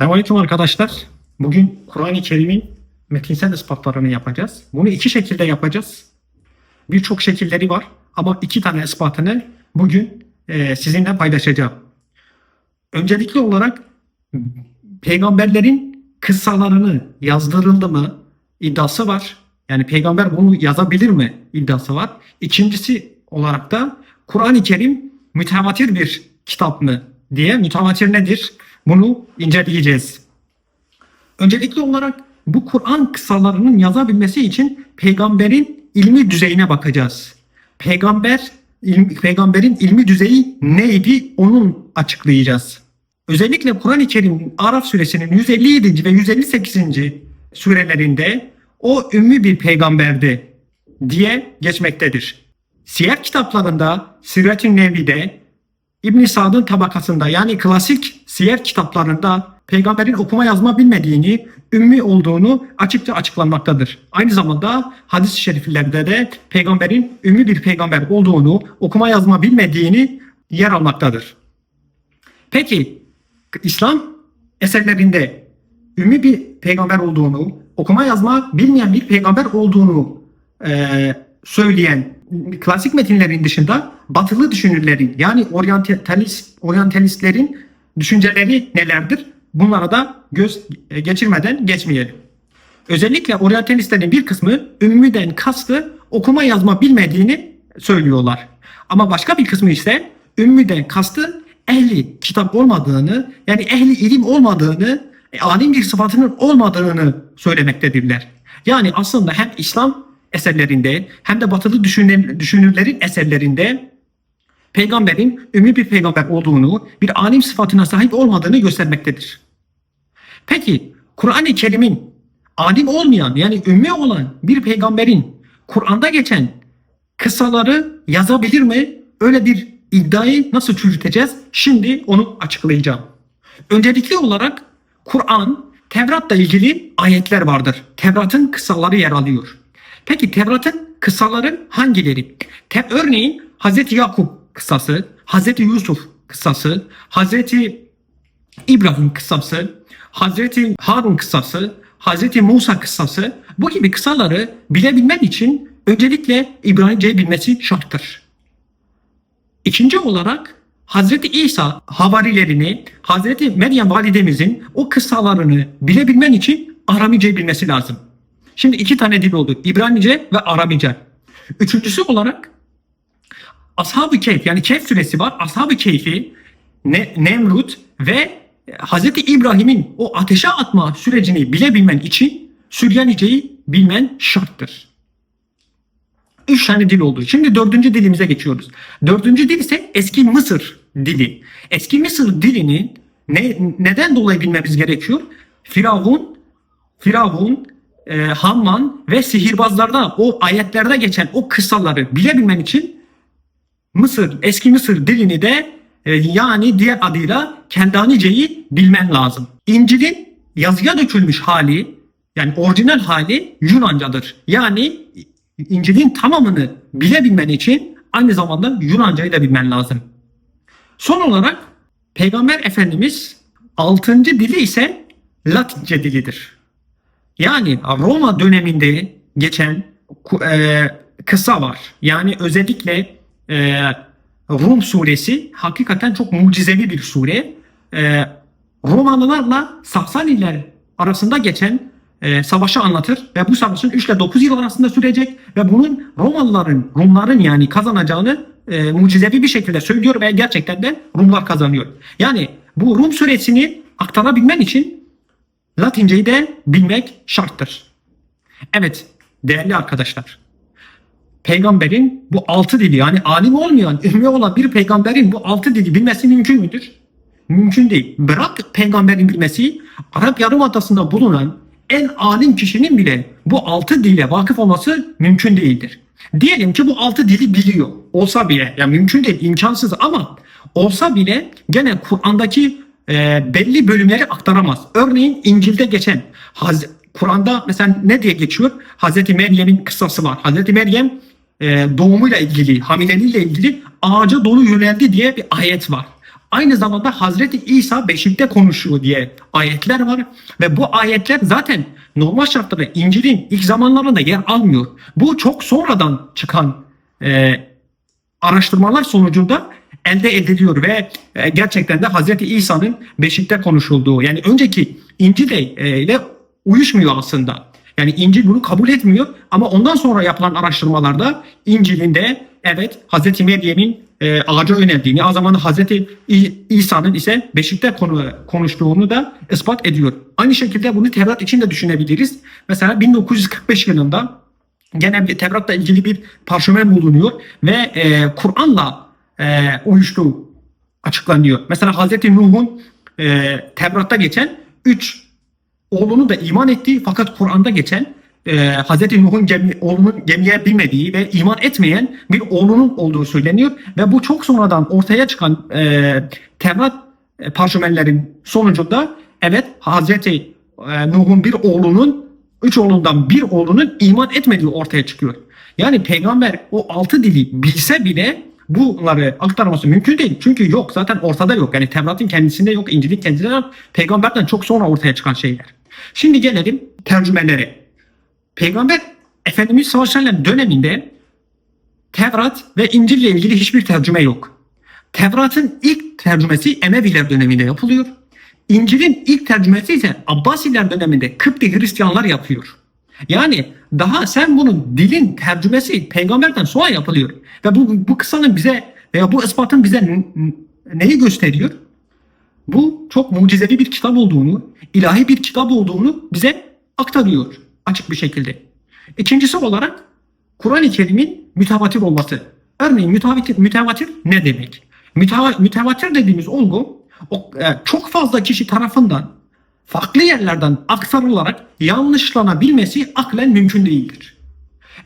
Selamünaleyküm arkadaşlar. Bugün Kur'an-ı Kerim'in metinsel ispatlarını yapacağız. Bunu iki şekilde yapacağız. Birçok şekilleri var ama iki tane ispatını bugün e, sizinle paylaşacağım. Öncelikli olarak peygamberlerin kıssalarını yazdırıldı mı iddiası var. Yani peygamber bunu yazabilir mi iddiası var. İkincisi olarak da Kur'an-ı Kerim mütevatir bir kitap mı diye mütevatir nedir? Bunu inceleyeceğiz. Öncelikli olarak bu Kur'an kıssalarının yazabilmesi için peygamberin ilmi düzeyine bakacağız. Peygamber ilmi- peygamberin ilmi düzeyi neydi onun açıklayacağız. Özellikle Kur'an-ı Kerim Araf suresinin 157. ve 158. surelerinde o ümmi bir peygamberdi diye geçmektedir. Siyer kitaplarında Siret-i Nebi'de İbn Sad'ın tabakasında yani klasik siyer kitaplarında peygamberin okuma yazma bilmediğini, ümmi olduğunu açıkça açıklanmaktadır. Aynı zamanda hadis-i şeriflerde de peygamberin ümmi bir peygamber olduğunu, okuma yazma bilmediğini yer almaktadır. Peki İslam eserlerinde ümmi bir peygamber olduğunu, okuma yazma bilmeyen bir peygamber olduğunu eee, söyleyen klasik metinlerin dışında batılı düşünürlerin yani oryantalist, oryantalistlerin düşünceleri nelerdir? Bunlara da göz e, geçirmeden geçmeyelim. Özellikle oryantalistlerin bir kısmı ümmüden kastı okuma yazma bilmediğini söylüyorlar. Ama başka bir kısmı ise ümmüden kastı ehli kitap olmadığını yani ehli ilim olmadığını e, alim bir sıfatının olmadığını söylemektedirler. Yani aslında hem İslam eserlerinde hem de batılı düşünür- düşünürlerin eserlerinde peygamberin ümmi bir peygamber olduğunu, bir alim sıfatına sahip olmadığını göstermektedir. Peki Kur'an-ı Kerim'in alim olmayan yani ümmi olan bir peygamberin Kur'an'da geçen kıssaları yazabilir mi? Öyle bir iddiayı nasıl çürüteceğiz? Şimdi onu açıklayacağım. Öncelikli olarak Kur'an, Tevrat'la ilgili ayetler vardır. Tevrat'ın kıssaları yer alıyor. Peki Tevrat'ın kıssaları hangileri? Te- örneğin Hazreti Yakup kıssası, Hazreti Yusuf kıssası, Hazreti İbrahim kıssası, Hazreti Harun kıssası, Hazreti Musa kıssası bu gibi kıssaları bilebilmen için öncelikle İbranice'yi bilmesi şarttır. İkinci olarak Hazreti İsa havarilerini, Hazreti Meryem validemizin o kıssalarını bilebilmen için Aramice'yi bilmesi lazım. Şimdi iki tane dil oldu. İbranice ve Aramice. Üçüncüsü olarak Ashab-ı Keyf yani Kehf suresi var. Ashab-ı Keyf'i ne, Nemrut ve Hazreti İbrahim'in o ateşe atma sürecini bilebilmen için Süryanice'yi bilmen şarttır. Üç tane dil oldu. Şimdi dördüncü dilimize geçiyoruz. Dördüncü dil ise eski Mısır dili. Eski Mısır dilini ne, neden dolayı bilmemiz gerekiyor? Firavun, Firavun, e, Hamman ve sihirbazlarda o ayetlerde geçen o kıssaları bilebilmen için Mısır, eski Mısır dilini de e, yani diğer adıyla Kendanice'yi bilmen lazım. İncil'in yazıya dökülmüş hali yani orijinal hali Yunancadır. Yani İncil'in tamamını bilebilmen için aynı zamanda Yunancayı da bilmen lazım. Son olarak Peygamber Efendimiz 6. dili ise Latince dilidir. Yani Roma döneminde geçen e, kısa var. Yani özellikle e, Rum suresi hakikaten çok mucizevi bir sure. E, Romalılarla Saksaniler arasında geçen e, savaşı anlatır ve bu savaşın 3 ile 9 yıl arasında sürecek ve bunun Romalıların, Rumların yani kazanacağını e, mucizevi bir şekilde söylüyor ve gerçekten de Rumlar kazanıyor. Yani bu Rum suresini aktarabilmen için Latinceyi de bilmek şarttır. Evet değerli arkadaşlar. Peygamberin bu altı dili yani alim olmayan, ümmi olan bir peygamberin bu altı dili bilmesi mümkün müdür? Mümkün değil. Bırak peygamberin bilmesi, Arap Yarımadası'nda bulunan en alim kişinin bile bu altı dile vakıf olması mümkün değildir. Diyelim ki bu altı dili biliyor. Olsa bile, yani mümkün değil, imkansız ama olsa bile gene Kur'an'daki e, belli bölümleri aktaramaz. Örneğin İncil'de geçen Kur'an'da mesela ne diye geçiyor? Hazreti Meryem'in kıssası var. Hazreti Meryem e, doğumuyla ilgili, hamileliğiyle ilgili ağaca dolu yöneldi diye bir ayet var. Aynı zamanda Hazreti İsa beşikte konuşuyor diye ayetler var ve bu ayetler zaten normal şartlarda İncil'in ilk zamanlarında yer almıyor. Bu çok sonradan çıkan e, araştırmalar sonucunda elde ediliyor ve e, gerçekten de Hazreti İsa'nın beşikte konuşulduğu yani önceki İncil e, ile uyuşmuyor aslında. Yani İncil bunu kabul etmiyor ama ondan sonra yapılan araştırmalarda İncil'in de evet Hazreti Meryem'in e, ağaca yöneldiğini, o zaman İ- İsa'nın ise beşikte konu, konuştuğunu da ispat ediyor. Aynı şekilde bunu Tevrat için de düşünebiliriz. Mesela 1945 yılında gene bir Tevrat'la ilgili bir parşömen bulunuyor ve e, Kur'an'la e, uyuştuğu açıklanıyor. Mesela Hazreti Nuh'un e, Tevrat'ta geçen 3 oğlunu da iman ettiği fakat Kur'an'da geçen e, Hazreti Nuh'un gemi, oğlunun gemiye binmediği ve iman etmeyen bir oğlunun olduğu söyleniyor ve bu çok sonradan ortaya çıkan e, Tevrat e, parşömenlerin sonucunda evet Hazreti e, Nuh'un bir oğlunun üç oğlundan bir oğlunun iman etmediği ortaya çıkıyor. Yani peygamber o altı dili bilse bile bunları aktarması mümkün değil. Çünkü yok zaten ortada yok. Yani Tevrat'ın kendisinde yok, İncil'in kendisinde yok. Peygamberden çok sonra ortaya çıkan şeyler. Şimdi gelelim tercümelere. Peygamber Efendimiz sallallahu aleyhi ve sellem döneminde Tevrat ve İncil ile ilgili hiçbir tercüme yok. Tevrat'ın ilk tercümesi Emeviler döneminde yapılıyor. İncil'in ilk tercümesi ise Abbasiler döneminde Kıpti Hristiyanlar yapıyor. Yani daha sen bunun dilin tercümesi peygamberden sonra yapılıyor. Ve bu, bu kısanın bize veya bu ispatın bize neyi gösteriyor? Bu çok mucizevi bir kitap olduğunu, ilahi bir kitap olduğunu bize aktarıyor açık bir şekilde. İkincisi olarak Kur'an-ı Kerim'in mütevatir olması. Örneğin mütevatir, mütevatir ne demek? Müteva, mütevatir dediğimiz olgu e, çok fazla kişi tarafından farklı yerlerden aktarılarak yanlışlanabilmesi aklen mümkün değildir.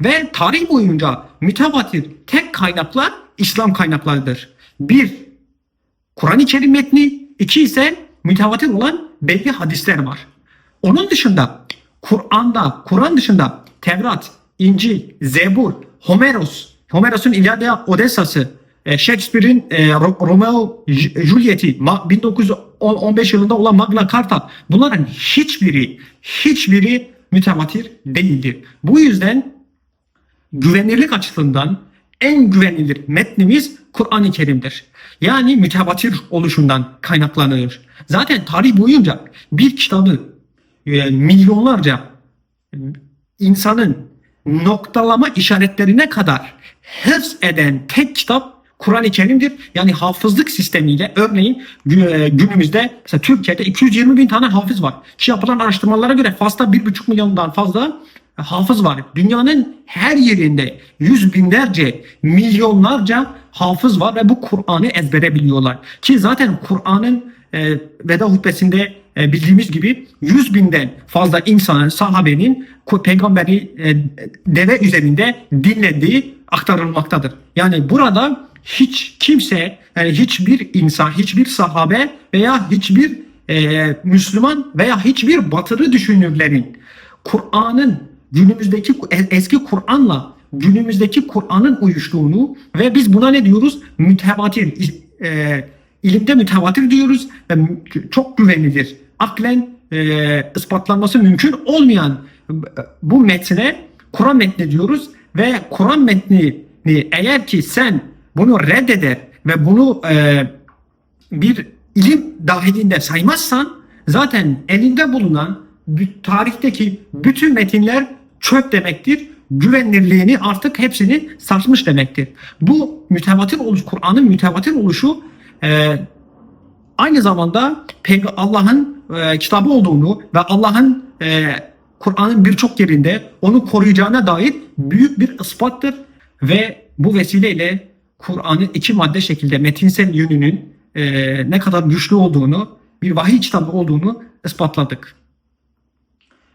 Ve tarih boyunca mütevatir tek kaynaklar İslam kaynaklarıdır. Bir, Kur'an-ı Kerim metni, iki ise mütevatir olan belli hadisler var. Onun dışında Kur'an'da, Kur'an dışında Tevrat, İncil, Zebur, Homeros, Homeros'un İlyada Odessa'sı, e, Shakespeare'in e, Ro- Romeo Juliet'i, ma- 1915 yılında olan Magna Carta bunların hiçbiri, hiçbiri mütevatir değildir. Bu yüzden güvenirlik açısından en güvenilir metnimiz Kur'an-ı Kerim'dir. Yani mütevatir oluşundan kaynaklanır. Zaten tarih boyunca bir kitabı e, milyonlarca insanın noktalama işaretlerine kadar hıfz eden tek kitap Kur'an-ı Kerim'dir. Yani hafızlık sistemiyle örneğin e, günümüzde mesela Türkiye'de 220 bin tane hafız var. Ki yapılan araştırmalara göre Fas'ta 1,5 milyondan fazla hafız var. Dünyanın her yerinde yüz binlerce, milyonlarca hafız var ve bu Kur'an'ı ezbere biliyorlar. Ki zaten Kur'an'ın e, veda hutbesinde e, bildiğimiz gibi 100 binden fazla insanın, sahabenin peygamberi e, deve üzerinde dinlediği aktarılmaktadır. Yani burada hiç kimse, yani hiçbir insan, hiçbir sahabe veya hiçbir e, Müslüman veya hiçbir batılı düşünürlerin Kur'an'ın günümüzdeki e- eski Kur'an'la günümüzdeki Kur'an'ın uyuştuğunu ve biz buna ne diyoruz? Mütevatir. E, ilimde mütevatir diyoruz mü- çok güvenilir. Aklen e, ispatlanması mümkün olmayan bu metne Kur'an metni diyoruz ve Kur'an metnini eğer ki sen bunu reddeder ve bunu e, bir ilim dahilinde saymazsan zaten elinde bulunan tarihteki bütün metinler çöp demektir. Güvenilirliğini artık hepsini sarsmış demektir. Bu mütevatir oluş, Kur'an'ın mütevatir oluşu e, aynı zamanda Allah'ın e, kitabı olduğunu ve Allah'ın e, Kur'an'ın birçok yerinde onu koruyacağına dair büyük bir ispattır ve bu vesileyle Kur'an'ın iki madde şekilde metinsel yönünün e, ne kadar güçlü olduğunu, bir vahiy kitabı olduğunu ispatladık.